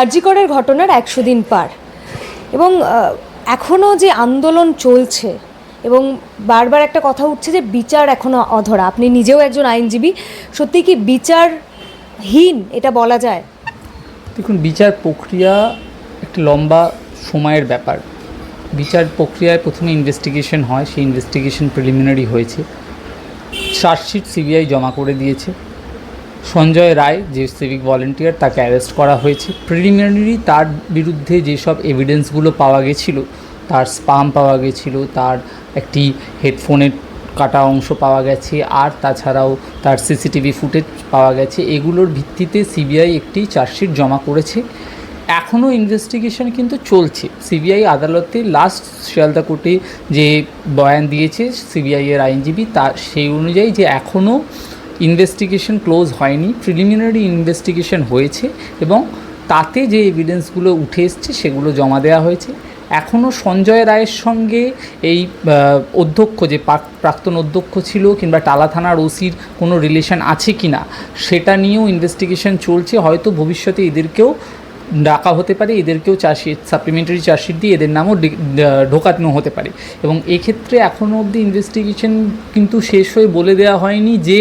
আরজিকরের ঘটনার একশো দিন পার। এবং এখনও যে আন্দোলন চলছে, এবং বারবার একটা কথা উঠছে যে বিচার এখনও অধরা। আপনি নিজেও একজন আইনজীবী, সত্যি কি বিচারহীন এটা বলা যায়? দেখুন, বিচার প্রক্রিয়া একটা লম্বা সময়ের ব্যাপার। বিচার প্রক্রিয়ায় প্রথমে ইনভেস্টিগেশন হয়, সেই ইনভেস্টিগেশন প্রিলিমিনারি হয়েছে। চার্জশিট সিবিআই জমা করে দিয়েছে। সঞ্জয় রায়, যে সিভিক ভলেন্টিয়ার তাকে অ্যারেস্ট করা হয়েছে। প্রিলিমিনারি তার বিরুদ্ধে যেসব এভিডেন্সগুলো পাওয়া গেছিল, তার স্পাম পাওয়া গেছিল, তার একটি হেডফোনের কাটা অংশ পাওয়া গেছে, আর তাছাড়াও তার সিসিটিভি ফুটেজ পাওয়া গেছে, এগুলোর ভিত্তিতে সিবিআই একটি চার্জশিট জমা করেছে। এখনও ইনভেস্টিগেশন কিন্তু চলছে। সিবিআই আদালতে লাস্ট শিয়ালদা কোর্টে যে বয়ান দিয়েছে সিবিআইয়ের আইনজীবী তার সেই অনুযায়ী যে এখনও ইনভেস্টিগেশন ক্লোজ হয়নি প্রিলিমিনারি ইনভেস্টিগেশন হয়েছে এবং তাতে যে এভিডেন্সগুলো উঠে এসছে সেগুলো জমা দেওয়া হয়েছে। এখনও সঞ্জয় রায়ের সঙ্গে এই অধ্যক্ষ যে প্রাক্তন অধ্যক্ষ ছিল কিংবা টালা থানার ওসির কোনো রিলেশন আছে কি না সেটা নিয়েও ইনভেস্টিগেশন চলছে। হয়তো ভবিষ্যতে এদেরকেও ডাকা হতে পারে, এদেরকেও চার্জশিট সাপ্লিমেন্টারি চার্জশিট দিয়ে এদের নামও ঢোকানো হতে পারে। এবং এক্ষেত্রে এখনও অবধি ইনভেস্টিগেশন কিন্তু শেষ হয়ে বলে দেওয়া হয়নি যে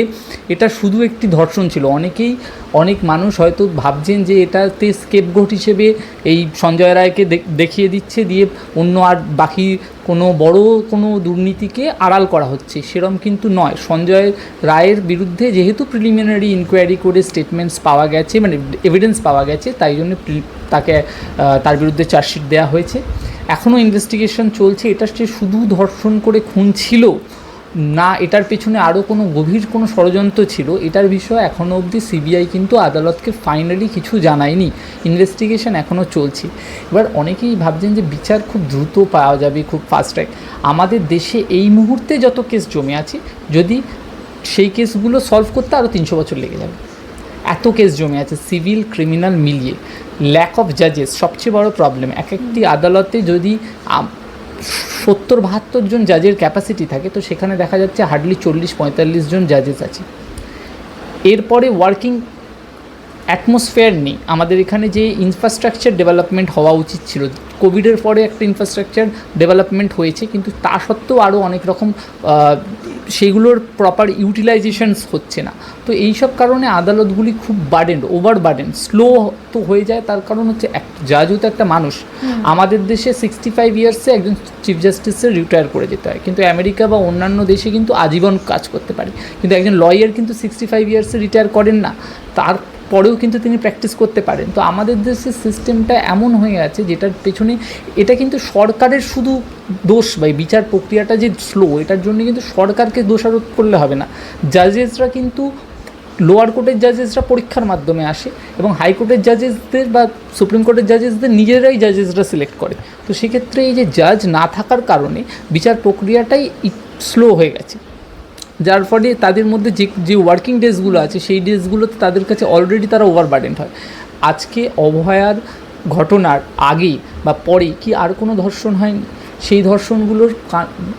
এটা শুধু একটি ধর্ষণ ছিল। অনেকেই, অনেক মানুষ হয়তো ভাবছেন যে এটাতে স্কেপ স্কেপগোট হিসেবে এই সঞ্জয় রায়কে দেখিয়ে দিচ্ছে, দিয়ে অন্য আর বাকি কোনো বড় কোনো দুর্নীতিকে আড়াল করা হচ্ছে, সেরম কিন্তু নয়। সঞ্জয় রায়ের বিরুদ্ধে যেহেতু প্রিলিমিনারি ইনকোয়ারি করে স্টেটমেন্টস পাওয়া গেছে মানে এভিডেন্স পাওয়া গেছে, তাই জন্য তাকে তার বিরুদ্ধে চার্জশিট দেওয়া হয়েছে। এখনও ইনভেস্টিগেশন চলছে, এটা সে শুধু ধর্ষণ করে খুন ছিল না, এটার পেছনে আরও কোনো গভীর কোনো ষড়যন্ত্র ছিল, এটার বিষয়ে এখনও অবধি সিবিআই কিন্তু আদালতকে ফাইনালি কিছু জানায়নি। ইনভেস্টিগেশন এখনও চলছে। এবার অনেকেই ভাবছেন যে বিচার খুব দ্রুত পাওয়া যাবে, খুব ফাস্ট ট্র্যাক আমাদের দেশে এই মুহূর্তে যত কেস জমে আছে, যদি সেই কেসগুলো সলভ করতে আরও তিনশো বছর লেগে যাবে। এত কেস জমে আছে সিভিল ক্রিমিনাল মিলিয়ে। ল্যাক অফ জাজেস সবচেয়ে বড় প্রবলেম এক একটি আদালতে যদি সত্তর, বাহাত্তর জন জাজের ক্যাপাসিটি থাকে, তো সেখানে দেখা যাচ্ছে হার্ডলি চল্লিশ, পঁয়তাল্লিশ জন জাজেস আছে। এরপরে ওয়ার্কিং অ্যাটমসফিয়ার নেই। আমাদের এখানে যে ইনফ্রাস্ট্রাকচার ডেভেলপমেন্ট হওয়া উচিত ছিল। কোভিডের পরে একটা ইনফ্রাস্ট্রাকচার ডেভেলপমেন্ট হয়েছে কিন্তু তা সত্ত্বেও আরও অনেক রকম সেগুলোর প্রপার ইউটিলাইজেশনস হচ্ছে না। তো এই সব কারণে আদালতগুলি খুব বার্ডেন্ড ওভার বার্ডেন স্লো তো হয়ে যায় তার কারণ হচ্ছে এক জাজও তো একটা মানুষ আমাদের দেশে সিক্সটি ফাইভ ইয়ার্সে একজন চিফ জাস্টিসের রিটায়ার করে যেতে হয়। কিন্তু আমেরিকা বা অন্যান্য দেশে কিন্তু আজীবন কাজ করতে পারে। কিন্তু একজন লয়ার কিন্তু সিক্সটি ফাইভ ইয়ার্সে রিটায়ার করেন না। তার পরেও কিন্তু তিনি প্র্যাকটিস করতে পারেন। তো আমাদের দেশের সিস্টেমটা এমন হয়ে আছে, যেটার পেছনে এটা কিন্তু সরকারের শুধু দোষ বা বিচার প্রক্রিয়াটা যে স্লো এটার জন্য কিন্তু সরকারকে দোষারোপ করলে হবে না। জাজেসরা কিন্তু লোয়ার কোর্টের জাজেসরা পরীক্ষার মাধ্যমে আসে এবং হাইকোর্টের জাজেসদের বা সুপ্রিম কোর্টের জাজেসদের নিজেরাই জাজেসরা সিলেক্ট করে। তো সেক্ষেত্রে এই যে জাজ না থাকার কারণে বিচার প্রক্রিয়াটাই স্লো হয়ে গেছে। যার ফলে তাদের মধ্যে যে যে ওয়ার্কিং ডেজগুলো আছে, সেই ডেজগুলোতে তাদের কাছে অলরেডি তারা ওভারবার্ডেন্ট হয়। আজকে অভয়ার ঘটনার আগে বা পরে কি আর কোনো ধর্ষণ হয়নি? সেই ধর্ষণগুলোর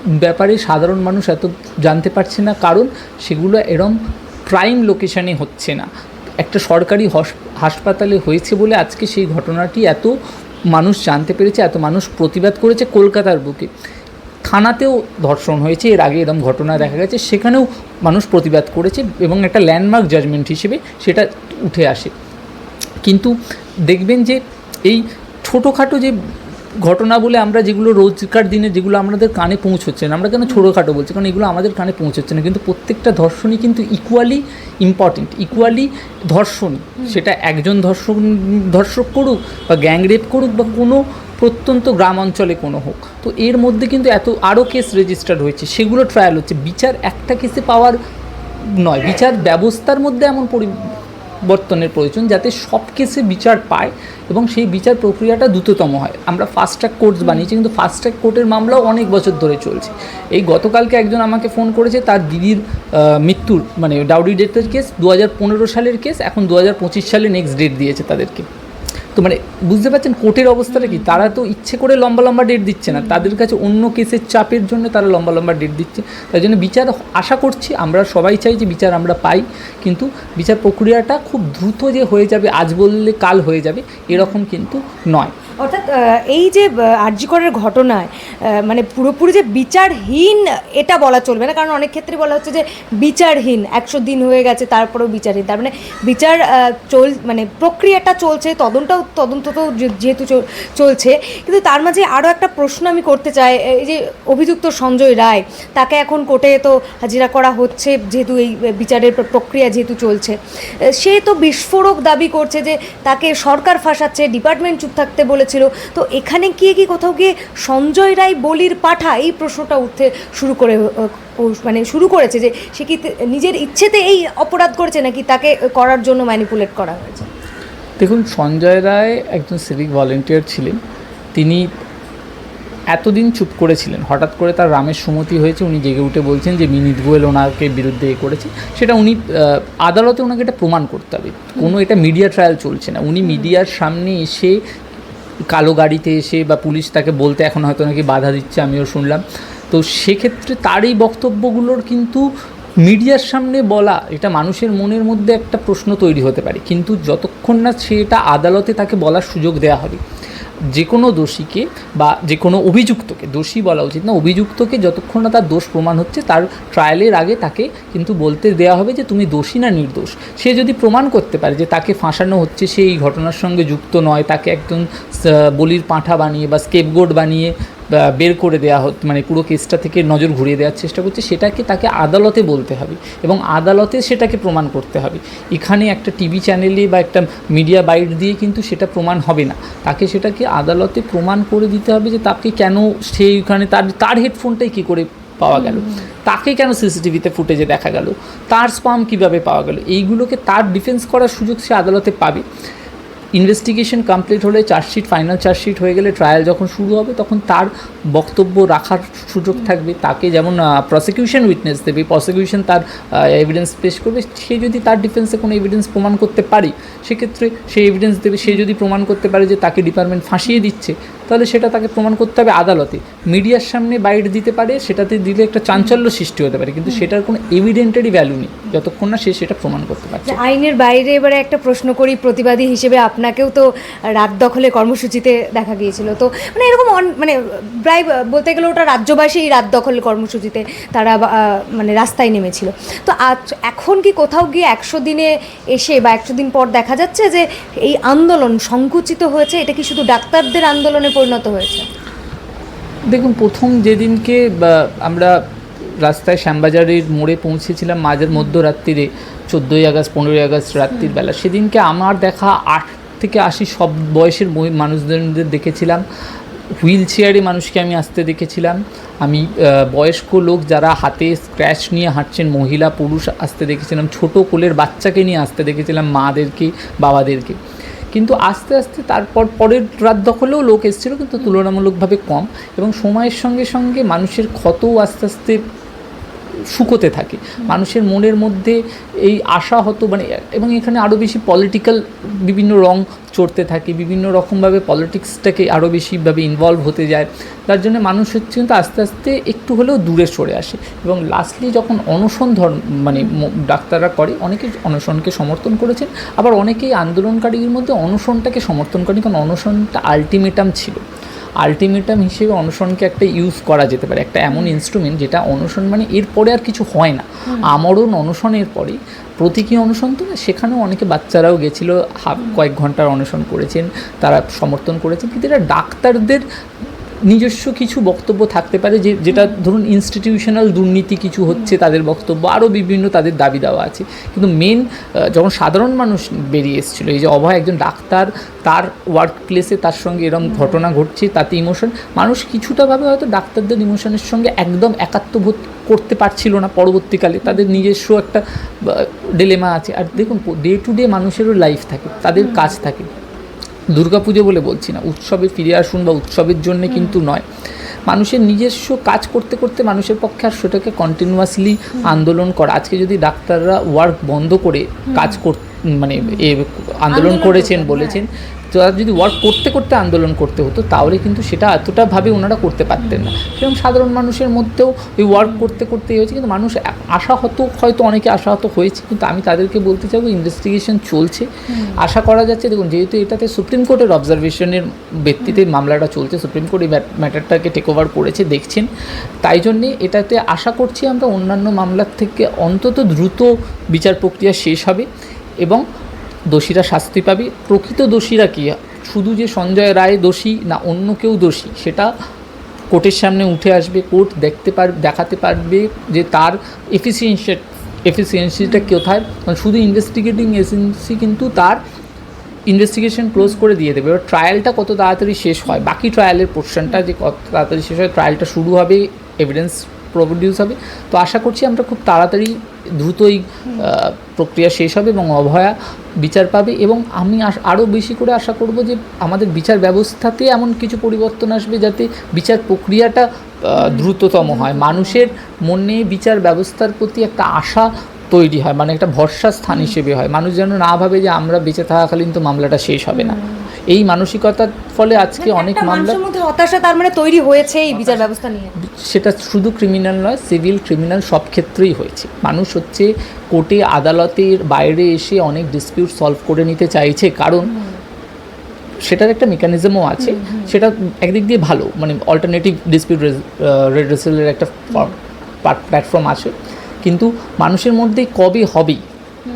ব্যাপারে সাধারণ মানুষ এত জানতে পারছে না। কারণ সেগুলো এরম প্রাইম লোকেশানে হচ্ছে না। একটা সরকারি হস- হাসপাতালে হয়েছে বলে আজকে সেই ঘটনাটি এত মানুষ জানতে পেরেছে, এত মানুষ প্রতিবাদ করেছে কলকাতার বুকে। থানাতেও ধর্ষণ হয়েছে, এর আগে এরকম ঘটনা দেখা গেছে, সেখানেও মানুষ প্রতিবাদ করেছে এবং একটা ল্যান্ডমার্ক জাজমেন্ট হিসেবে সেটা উঠে আসে। কিন্তু দেখবেন যে এই ছোটোখাটো যে ঘটনা বলে আমরা যেগুলো রোজকার দিনে যেগুলো আমাদের কানে পৌঁছচ্ছে না আমরা কেন ছোটোখাটো বলছি? কারণ এগুলো আমাদের কানে পৌঁছচ্ছে না কিন্তু প্রত্যেকটা ধর্ষণই কিন্তু ইকুয়ালি ইম্পর্টেন্ট ইকুয়ালি ধর্ষণ সেটা একজন ধর্ষণ ধর্ষক করুক বা গ্যাং রেপ করুক বা কোনো প্রত্যন্ত গ্রাম অঞ্চলে কোনো হোক। তো এর মধ্যে কিন্তু এত আরও কেস রেজিস্টার্ড হয়েছে সেগুলো ট্রায়াল হচ্ছে। বিচার একটা কেসে পাওয়ার নয় বিচার ব্যবস্থার মধ্যে এমন পরিবর্তনের প্রয়োজন যাতে সব কেসে বিচার পায় এবং সেই বিচার প্রক্রিয়াটা দ্রুততম হয়। আমরা ফাস্ট ট্র্যাক কোর্টস বানিয়েছি কিন্তু ফাস্ট ট্র্যাক কোর্টের মামলাও অনেক বছর ধরে চলছে। এই গতকালকে একজন আমাকে ফোন করেছে তার দিদির মৃত্যুর মানে ডাউডি ডেথের কেস দু হাজার পনেরো সালের কেস এখন দু হাজার পঁচিশ সালে নেক্সট ডেট দিয়েছে তাদেরকে। তো মানে বুঝতে পারছেন কোর্টের অবস্থাটা কি? তারা তো ইচ্ছে করে লম্বা লম্বা ডেট দিচ্ছে না। তাদের কাছে অন্য কেসের চাপের জন্য তারা লম্বা লম্বা ডেট দিচ্ছে। তাই জন্য বিচার আশা করছি আমরা সবাই চাই যে বিচার আমরা পাই। কিন্তু বিচার প্রক্রিয়াটা খুব দ্রুত যে হয়ে যাবে আজ বললে কাল হয়ে যাবে এরকম কিন্তু নয়। অর্থাৎ এই যে আর্যিকরের ঘটনায় মানে পুরোপুরি যে বিচারহীন এটা বলা চলবে না। কারণ অনেক ক্ষেত্রে বলা হচ্ছে যে বিচারহীন, একশো দিন হয়ে গেছে, তারপরেও বিচারহীন। তার মানে বিচার চল মানে প্রক্রিয়াটা চলছে তদন্তটাও তদন্ত তো যেহেতু চলছে। কিন্তু তার মাঝে আরও একটা প্রশ্ন আমি করতে চাই, এই যে অভিযুক্ত সঞ্জয় রায়, তাকে এখন কোর্টে তো হাজিরা করা হচ্ছে, যেহেতু এই বিচারের প্রক্রিয়া যেহেতু চলছে। সে তো বিস্ফোরক দাবি করছে যে তাকে সরকার ফাঁসাচ্ছে, ডিপার্টমেন্ট চুপ থাকতে বলেছিল তো এখানে গিয়ে কি কোথাও গিয়ে সঞ্জয় রায় বলির পাঠা এই প্রশ্নটা উঠতে শুরু করে মানে শুরু করেছে যে সে কি নিজের ইচ্ছেতে এই অপরাধ করেছে নাকি তাকে করার জন্য ম্যানিপুলেট করা হয়েছে? দেখুন সঞ্জয় রায় একজন সিভিক ভলেন্টিয়ার ছিলেন। তিনি এতদিন চুপ করেছিলেন। হঠাৎ করে তার রামের সুমতি হয়েছে উনি জেগে উঠে বলছেন যে মিনিট গোয়েল ওনাকে বিরুদ্ধে এ করেছে। সেটা উনি আদালতে ওনাকে এটা প্রমাণ করতে হবে। কোনো এটা মিডিয়া ট্রায়াল চলছে না। উনি মিডিয়ার সামনে এসে কালো গাড়িতে এসে বা পুলিশ তাকে বলতে এখন হয়তো নাকি বাধা দিচ্ছে আমিও শুনলাম। তো সেক্ষেত্রে তার এই বক্তব্যগুলোর কিন্তু মিডিয়ার সামনে বলা, এটা মানুষের মনের মধ্যে একটা প্রশ্ন তৈরি হতে পারে। কিন্তু যতক্ষণ না সে এটা আদালতে তাকে বলার সুযোগ দেওয়া হবে যে কোনো দোষীকে বা যে কোনো অভিযুক্তকে, দোষী বলা উচিত না, অভিযুক্তকে যতক্ষণ না তার দোষ প্রমাণ হচ্ছে, তার ট্রায়ালের আগে তাকে কিন্তু বলতে দেওয়া হবে যে তুমি দোষী না নির্দোষ। সে যদি প্রমাণ করতে পারে যে তাকে ফাঁসানো হচ্ছে, সে এই ঘটনার সঙ্গে যুক্ত নয়, তাকে একজন বলির পাঁঠা বানিয়ে বা স্কেপগোড বানিয়ে বের করে দেওয়া হচ্ছে মানে পুরো কেসটা থেকে নজর ঘুরিয়ে দেওয়ার চেষ্টা করছে সেটাকে তাকে আদালতে বলতে হবে এবং আদালতে সেটাকে প্রমাণ করতে হবে। এখানে একটা টিভি চ্যানেলে বা একটা মিডিয়া বাইট দিয়ে কিন্তু সেটা প্রমাণ হবে না। তাকে সেটাকে আদালতে প্রমাণ করে দিতে হবে যে তাকে কেন সেইখানে তার তার হেডফোনটাই কী করে পাওয়া গেল? তাকে কেন সিসিটিভিতে ফুটেজে দেখা গেল? তার স্পাম কীভাবে পাওয়া গেল? এইগুলোকে তার ডিফেন্স করার সুযোগ সে আদালতে পাবে। ইনভেস্টিগেশন কমপ্লিট হলে চার্জশিট ফাইনাল চার্জশিট হয়ে গেলে ট্রায়াল যখন শুরু হবে, তখন তার বক্তব্য রাখার সুযোগ থাকবে। তাকে যেমন প্রসিকিউশন উইটনেস দেবে প্রসিকিউশন তার এভিডেন্স পেশ করবে। সে যদি তার ডিফেন্সে কোনো এভিডেন্স প্রমাণ করতে পারে, সেক্ষেত্রে সে এভিডেন্স দেবে। সে যদি প্রমাণ করতে পারে যে তাকে ডিপার্টমেন্ট ফাঁসিয়ে দিচ্ছে তাহলে সেটা তাকে প্রমাণ করতে হবে আদালতে। মিডিয়ার সামনে বাইট দিতে পারে সেটাতে দিলে একটা চাঞ্চল্য সৃষ্টি হতে পারে কিন্তু সেটার কোনো এভিডেন্টারি ভ্যালু নেই। যতক্ষণ না সে সেটা প্রমাণ করতে পারছে। আইনের বাইরে এবারে একটা প্রশ্ন করি প্রতিবাদী হিসেবে আপনাকেও তো রাত দখলে কর্মসূচিতে দেখা গিয়েছিল। তো মানে এরকম মানে প্রায় বলতে গেলে ওটা রাজ্যবাসী রাত দখল কর্মসূচিতে তারা মানে রাস্তায় নেমেছিল। তো আজ এখন কি কোথাও গিয়ে একশো দিনে এসে বা একশো দিন পর দেখা যাচ্ছে যে এই আন্দোলন সংকুচিত হয়েছে? এটা কি শুধু ডাক্তারদের আন্দোলনে পরিণত হয়েছে? দেখুন প্রথম যেদিনকে আমরা রাস্তায় শ্যামবাজারের মোড়ে পৌঁছেছিলাম মাঝের মধ্যরাত্রিরে চোদ্দোই আগস্ট পনেরোই আগস্ট রাত্রির বেলা সেদিনকে আমার দেখা আট থেকে আশি সব বয়সের মানুষদের দেখেছিলাম। হুইল চেয়ারে মানুষকে আমি আসতে দেখেছিলাম। আমি বয়স্ক লোক যারা হাতে স্ক্র্যাচ নিয়ে হাঁটছেন মহিলা পুরুষ আসতে দেখেছিলাম ছোট কোলের বাচ্চাকে নিয়ে আসতে দেখেছিলাম মাদেরকে বাবাদেরকে। কিন্তু আস্তে আস্তে তারপর পরের রাত দখলেও লোক এসেছিল, কিন্তু তুলনামূলকভাবে কম। এবং সময়ের সঙ্গে সঙ্গে মানুষের ক্ষতও আস্তে আস্তে শুকোতে থাকে। মানুষের মনের মধ্যে এই আশা হতো মানে এবং এখানে আরও বেশি পলিটিক্যাল বিভিন্ন রং চড়তে থাকে, বিভিন্ন রকমভাবে পলিটিক্সটাকে আরও বেশিভাবে ইনভলভ হতে যায়। তার জন্য মানুষ হচ্ছে কিন্তু আস্তে আস্তে একটু হলেও দূরে সরে আসে এবং লাস্টলি যখন অনশন ধর মানে ডাক্তাররা করে, অনেকে অনশনকে সমর্থন করেছেন, আবার অনেকেই আন্দোলনকারীর মধ্যে অনশনটাকে সমর্থন করেন, কারণ অনশনটা আলটিমেটাম ছিল। আলটিমেটাম হিসেবে অনশনকে একটা ইউজ করা যেতে পারে একটা এমন ইনস্ট্রুমেন্ট যেটা অনশন মানে এরপরে আর কিছু হয় না। আমরণ অনশনের পরে প্রতীকী অনশন তো না, সেখানেও অনেকে বাচ্চারাও গেছিল হাফ কয়েক ঘণ্টার অনশন করেছেন তারা সমর্থন করেছেন কিন্তু এটা ডাক্তারদের নিজস্ব কিছু বক্তব্য থাকতে পারে যে যেটা ধরুন ইনস্টিটিউশনাল দুর্নীতি কিছু হচ্ছে তাদের বক্তব্য আরও বিভিন্ন তাদের দাবি দেওয়া আছে। কিন্তু মেন যখন সাধারণ মানুষ বেরিয়ে এসেছিল এই যে অভয় একজন ডাক্তার তার ওয়ার্ক প্লেসে তার সঙ্গে এরকম ঘটনা ঘটছে তাতে ইমোশন মানুষ কিছুটাভাবে হয়তো ডাক্তারদের ইমোশনের সঙ্গে একদম একাত্মবোধ করতে পারছিল না পরবর্তীকালে। তাদের নিজস্ব একটা ডেলেমা আছে। আর দেখুন ডে টু ডে মানুষেরও লাইফ থাকে তাদের কাজ থাকে। দুর্গাপুজো বলে বলছি না উৎসবে ফিরে আসুন বা উৎসবের জন্য কিন্তু নয়। মানুষের নিজস্ব কাজ করতে করতে মানুষের পক্ষে আর সেটাকে কন্টিনিউয়াসলি আন্দোলন করা। আজকে যদি ডাক্তাররা ওয়ার্ক বন্ধ করে কাজ কর মানে এ আন্দোলন আন্দোলন করেছেন বলেছেন যারা যদি ওয়ার্ক করতে করতে আন্দোলন করতে হতো তাহলে কিন্তু সেটা এতটা ভাবে ওনারা করতে পারতেন না। সেরকম সাধারণ মানুষের মধ্যেও ওই ওয়ার্ক করতে করতেই হয়েছে কিন্তু মানুষ আশাহত হয়তো অনেকে আশাহত হয়েছে কিন্তু আমি তাদেরকে বলতে চাইব ইনভেস্টিগেশন চলছে। আশা করা যাচ্ছে দেখুন যেহেতু এটাতে সুপ্রিম কোর্টের অবজারভেশনের ভিত্তিতে মামলাটা চলছে সুপ্রিম কোর্ট এই ম্যাটারটাকে টেক ওভার করেছে দেখছেন। তাই জন্যে এটাতে আশা করছি আমরা অন্যান্য মামলার থেকে অন্তত দ্রুত বিচার প্রক্রিয়া শেষ হবে এবং দোষীরা শাস্তি পাবে। প্রকৃত দোষীরা কি? শুধু যে সঞ্জয় রায় দোষী না অন্য কেউ দোষী? সেটা কোর্টের সামনে উঠে আসবে, কোর্ট দেখতে পার, দেখাতে পারবে যে তার এফিসিয়েন্সি এফিসিয়েন্সিটা কোথায়। কারণ শুধু ইনভেস্টিগেটিং এজেন্সি কিন্তু তার ইনভেস্টিগেশন ক্লোজ করে দিয়ে দেবে। এবার ট্রায়ালটা কত তাড়াতাড়ি শেষ হয়? বাকি ট্রায়ালের পোর্শনটা যে কত তাড়াতাড়ি শেষ হয় ট্রায়ালটা শুরু হবে এভিডেন্স প্রডিউস হবে। তো আশা করছি আমরা খুব তাড়াতাড়ি দ্রুতই প্রক্রিয়া শেষ হবে এবং অভয়া বিচার পাবে এবং আমি আরও বেশি করে আশা করব যে আমাদের বিচার ব্যবস্থাতে এমন কিছু পরিবর্তন আসবে যাতে বিচার প্রক্রিয়াটা দ্রুততম হয়। মানুষের মনে বিচার ব্যবস্থার প্রতি একটা আশা তৈরি হয় মানে একটা ভরসা স্থান হিসেবে হয়। মানুষ যেন না ভাবে যে আমরা বেঁচে থাকাকালীন তো মামলাটা শেষ হবে না। এই মানসিকতার ফলে আজকে অনেক একটা মামলা মধ্যে হতাশা তার মানে তৈরি হয়েছে এই বিচার ব্যবস্থা নিয়ে। সেটা শুধু ক্রিমিনাল নয় সিভিল ক্রিমিনাল সব ক্ষেত্রেই হয়েছে। মানুষ হচ্ছে কোর্টে আদালতের বাইরে এসে অনেক ডিসপিউট সলভ করে নিতে চাইছে। কারণ সেটার একটা মেকানিজমও আছে। সেটা একদিক দিয়ে ভালো। মানে অল্টারনেটিভ ডিসপিউট রেড্রেসেলের একটা প্ল্যাটফর্ম আছে। কিন্তু মানুষের মধ্যে কবে হবে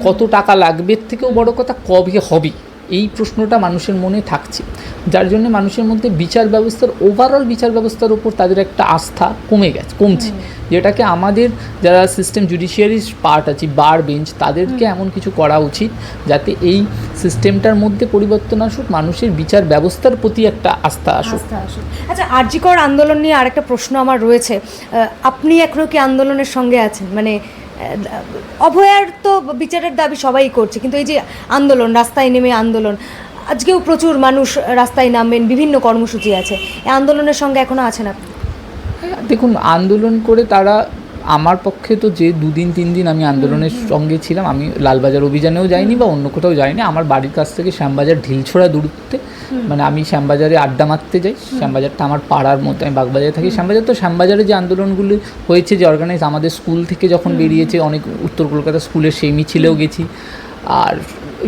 কত টাকা লাগবে এর থেকেও বড় কথা কবে হবে এই প্রশ্নটা মানুষের মনে থাকছে। যার জন্য মানুষের মধ্যে বিচার ব্যবস্থার ওভারঅল বিচার ব্যবস্থার উপর তাদের একটা আস্থা কমে গেছে কমছে। যেটাকে আমাদের যারা সিস্টেম জুডিশিয়ারি পার্ট আছে বার বেঞ্চ তাদেরকে এমন কিছু করা উচিত যাতে এই সিস্টেমটার মধ্যে পরিবর্তন আসুক মানুষের বিচার ব্যবস্থার প্রতি একটা আস্থা আসুক। আচ্ছা আরজিকর আন্দোলন নিয়ে আরেকটা প্রশ্ন আমার রয়েছে। আপনি এখনও কি আন্দোলনের সঙ্গে আছেন? মানে অভয়ার তো বিচারের দাবি সবাই করছে কিন্তু এই যে আন্দোলন রাস্তায় নেমে আন্দোলন আজকেও প্রচুর মানুষ রাস্তায় নামবেন বিভিন্ন কর্মসূচি আছে এই আন্দোলনের সঙ্গে এখনও আছেন আপনি? দেখুন আন্দোলন করে তারা আমার পক্ষে তো যে দুদিন তিন দিন আমি আন্দোলনের সঙ্গে ছিলাম আমি লালবাজার অভিযানেও যাইনি বা অন্য কোথাও যাইনি আমার বাড়ির কাছ থেকে শ্যামবাজার ঢিলছোড়া দূরত্বে মানে আমি শ্যামবাজারে আড্ডা মারতে যাই। শ্যামবাজারটা আমার পাড়ার মধ্যে আমি বাগবাজারে থাকি। শ্যামবাজার তো শ্যামবাজারে যে আন্দোলনগুলি হয়েছে যে অর্গানাইজ আমাদের স্কুল থেকে যখন বেরিয়েছে অনেক উত্তর কলকাতা স্কুলের সেই মিছিলেও গেছি। আর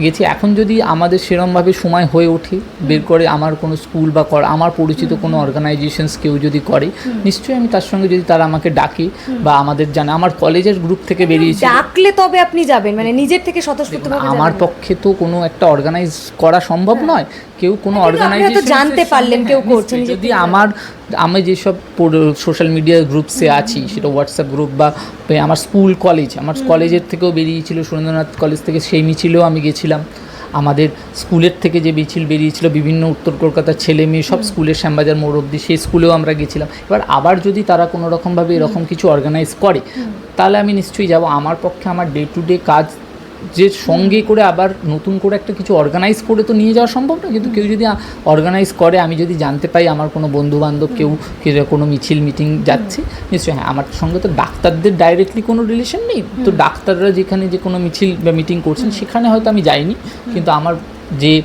গেছি। এখন যদি আমাদের সেরমভাবে সময় হয়ে ওঠে বের করে আমার কোনো স্কুল বা কর আমার পরিচিত কোনো অর্গানাইজেশনস কেউ যদি করে নিশ্চয়ই আমি তার সঙ্গে যদি তারা আমাকে ডাকে বা আমাদের জানে আমার কলেজের গ্রুপ থেকে বেরিয়েছে। ডাকলে তবে আপনি যাবেন। মানে নিজের থেকে স্বতঃস্ফূর্তভাবে আমার পক্ষে তো কোনো একটা অর্গানাইজ করা সম্ভব নয়। কেউ কোনো অর্গানাইজেশন জানতে পারলেন, কেউ করছে, নিজের যদি আমার আমি যেসব সোশ্যাল মিডিয়া গ্রুপসে আছি সেটা হোয়াটসঅ্যাপ গ্রুপ বা আমার স্কুল কলেজ আমার কলেজের থেকেও বেরিয়েছিল সুরেন্দ্রনাথ কলেজ থেকে সেই মিছিলেও আমি গেছিলাম। আমাদের স্কুলের থেকে যে মিছিল বেরিয়েছিল বিভিন্ন উত্তর কলকাতার ছেলে মেয়ে সব স্কুলের শ্যামবাজার মোড় অব্দি সেই স্কুলেও আমরা গেছিলাম। এবার আবার যদি তারা কোনো রকমভাবে এরকম কিছু অর্গানাইজ করে তাহলে আমি নিশ্চয়ই যাব। আমার পক্ষে আমার ডে টু ডে কাজ যে সঙ্গে করে আবার নতুন করে একটা কিছু অর্গানাইজ করে তো নিয়ে যাওয়া সম্ভব না। কিন্তু কেউ যদি অর্গানাইজ করে আমি যদি জানতে পাই আমার কোনো বন্ধু বান্ধব কেউ কেউ কোনো মিছিল মিটিং যাচ্ছে নিশ্চয়ই হ্যাঁ আমার সঙ্গে তো ডাক্তারদের ডাইরেক্টলি কোনো রিলেশন নেই। তো ডাক্তাররা যেখানে যে কোনো মিছিল বা মিটিং করছেন সেখানে হয়তো আমি যাইনি। কিন্তু আমার যে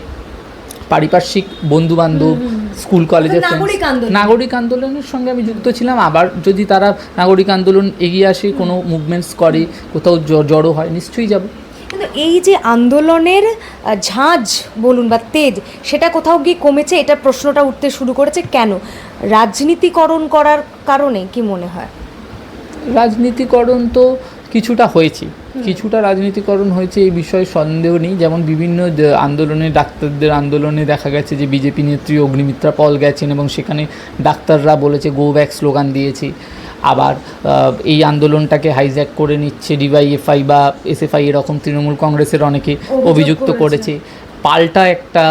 পারিপার্শ্বিক বন্ধু বান্ধব স্কুল কলেজের নাগরিক নাগরিক আন্দোলনের সঙ্গে আমি যুক্ত ছিলাম। আবার যদি তারা নাগরিক আন্দোলন এগিয়ে আসে কোনো মুভমেন্টস করে কোথাও জ- জড়ো হয় নিশ্চয়ই যাব। কিন্তু এই যে আন্দোলনের ঝাঁজ বলুন বা তেজ সেটা কোথাও গিয়ে কমেছে? এটা প্রশ্নটা উঠতে শুরু করেছে কেন? রাজনীতিকরণ করার কারণে কি মনে হয়? রাজনীতিকরণ তো কিছুটা হয়েছে। কিছুটা রাজনীতিকরণ হয়েছে এই বিষয়ে সন্দেহ নেই। যেমন বিভিন্ন আন্দোলনে ডাক্তারদের আন্দোলনে দেখা গেছে যে বিজেপি নেত্রী অগ্নিমিত্রা পল গেছেন এবং সেখানে ডাক্তাররা বলেছে গো ব্যাক স্লোগান দিয়েছে। আবার এই আন্দোলনটাকে হাইজ্যাক করে নিচ্ছে ডিওয়াইএফআই বা এস এসএফআই এরকম তৃণমূল কংগ্রেসের অনেকে অভিযুক্ত করেছে। পাল্টা একটা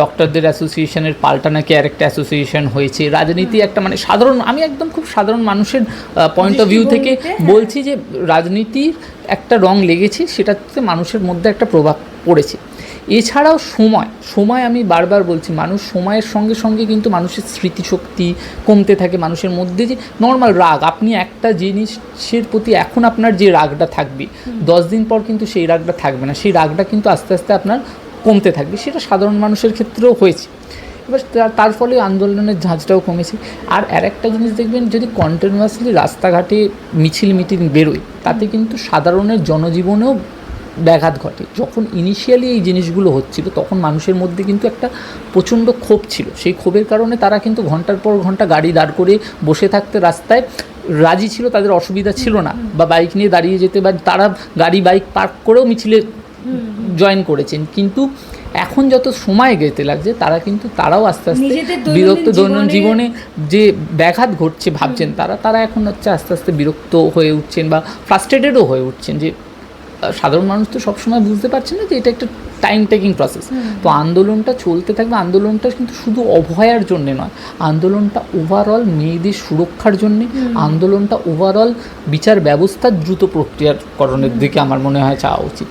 ডক্টরদের অ্যাসোসিয়েশনের পাল্টা নাকি আর একটা অ্যাসোসিয়েশন হয়েছে। রাজনীতি একটা মানে সাধারণ আমি একদম খুব সাধারণ মানুষের পয়েন্ট অফ ভিউ থেকে হ্যাঁ। বলছি যে রাজনীতির একটা রং লেগেছে সেটাতে মানুষের মধ্যে একটা প্রভাব পড়েছে। এছাড়াও সময় সময় আমি বারবার বলছি মানুষ সময়ের সঙ্গে সঙ্গে কিন্তু মানুষের স্মৃতিশক্তি কমতে থাকে মানুষের মধ্যে যে নর্মাল রাগ আপনি একটা জিনিসের প্রতি এখন আপনার যে রাগটা থাকবে দশ দিন পর কিন্তু সেই রাগটা থাকবে না সেই রাগটা কিন্তু আস্তে আস্তে আপনার কমতে থাকবে, সেটা সাধারণ মানুষের ক্ষেত্রেও হয়েছে। এবার তার ফলে আন্দোলনের ঝাঁজটাও কমেছে। আর আর একটা জিনিস দেখবেন, যদি কন্টিনিউয়াসলি রাস্তাঘাটে মিছিল মিটিং বেরোয়, তাতে কিন্তু সাধারণের জনজীবনেও ব্যাঘাত ঘটে। যখন ইনিশিয়ালি এই জিনিসগুলো হচ্ছিল, তখন মানুষের মধ্যে কিন্তু একটা প্রচণ্ড ক্ষোভ ছিল। সেই ক্ষোভের কারণে তারা কিন্তু ঘণ্টার পর ঘণ্টা গাড়ি দাঁড় করে বসে থাকতে রাস্তায় রাজি ছিল, তাদের অসুবিধা ছিল না। বা বাইক নিয়ে দাঁড়িয়ে যেতে বা তারা গাড়ি বাইক পার্ক করেও মিছিলে জয়েন করেছেন। কিন্তু এখন যত সময় গেতে লাগছে তারা কিন্তু তারাও আস্তে আস্তে বিরক্ত দৈনন্দিন জীবনে- যে ব্যাঘাত ঘটছে ভাবছেন তারা তারা এখন হচ্ছে আস্তে আস্তে বিরক্ত হয়ে উঠছেন বা ফ্রাস্ট্রেটেডও হয়ে উঠছেন যে সাধারণ মানুষ তো সবসময় বুঝতে পারছে না যে এটা একটা টাইম টেকিং প্রসেস তো আন্দোলনটা চলতে থাকবে আন্দোলনটা কিন্তু শুধু অভয়ার জন্যে নয় আন্দোলনটা ওভারঅল মেয়েদের সুরক্ষার জন্যে আন্দোলনটা ওভারঅল বিচার ব্যবস্থার দ্রুত প্রক্রিয়াকরণের দিকে আমার মনে হয় চাওয়া উচিত।